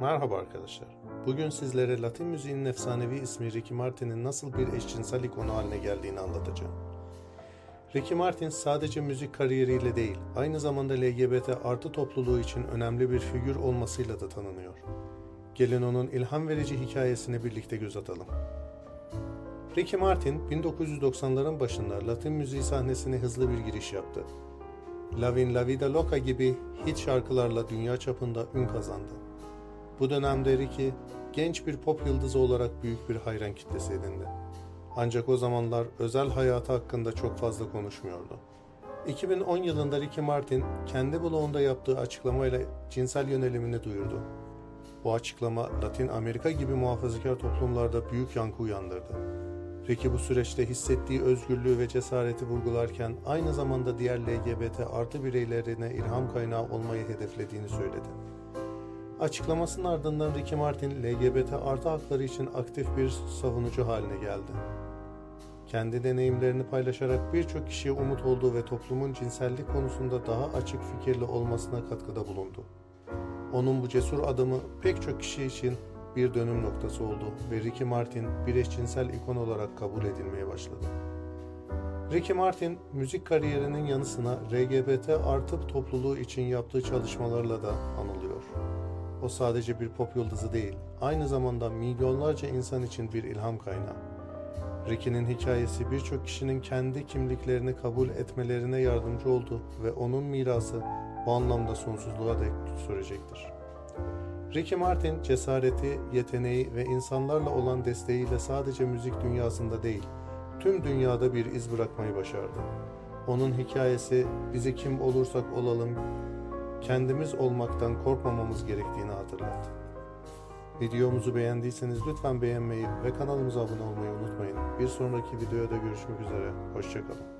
Merhaba arkadaşlar. Bugün sizlere Latin müziğinin efsanevi ismi Ricky Martin'in nasıl bir eşcinsel ikonu haline geldiğini anlatacağım. Ricky Martin sadece müzik kariyeriyle değil, aynı zamanda LGBT artı topluluğu için önemli bir figür olmasıyla da tanınıyor. Gelin onun ilham verici hikayesini birlikte göz atalım. Ricky Martin 1990'ların başında Latin müziği sahnesine hızlı bir giriş yaptı. Lavin La Vida Loca gibi hit şarkılarla dünya çapında ün kazandı. Bu dönemde Ricky genç bir pop yıldızı olarak büyük bir hayran kitlesi edindi. Ancak o zamanlar özel hayatı hakkında çok fazla konuşmuyordu. 2010 yılında Ricky Martin kendi blogunda yaptığı açıklamayla cinsel yönelimini duyurdu. Bu açıklama Latin Amerika gibi muhafazakar toplumlarda büyük yankı uyandırdı. Ricky bu süreçte hissettiği özgürlüğü ve cesareti vurgularken aynı zamanda diğer LGBT artı bireylerine ilham kaynağı olmayı hedeflediğini söyledi. Açıklamasının ardından Ricky Martin LGBT artı hakları için aktif bir savunucu haline geldi. Kendi deneyimlerini paylaşarak birçok kişiye umut oldu ve toplumun cinsellik konusunda daha açık fikirli olmasına katkıda bulundu. Onun bu cesur adımı pek çok kişi için bir dönüm noktası oldu ve Ricky Martin bir eşcinsel ikon olarak kabul edilmeye başladı. Ricky Martin müzik kariyerinin yanı sıra LGBT artı topluluğu için yaptığı çalışmalarla da anılıyor. O sadece bir pop yıldızı değil, aynı zamanda milyonlarca insan için bir ilham kaynağı. Ricky'nin hikayesi birçok kişinin kendi kimliklerini kabul etmelerine yardımcı oldu ve onun mirası bu anlamda sonsuzluğa dek sürecektir. Ricky Martin cesareti, yeteneği ve insanlarla olan desteğiyle sadece müzik dünyasında değil, tüm dünyada bir iz bırakmayı başardı. Onun hikayesi bizi kim olursak olalım kendimiz olmaktan korkmamamız gerektiğini hatırlattı. Videomuzu beğendiyseniz lütfen beğenmeyi ve kanalımıza abone olmayı unutmayın. Bir sonraki videoda görüşmek üzere. Hoşçakalın.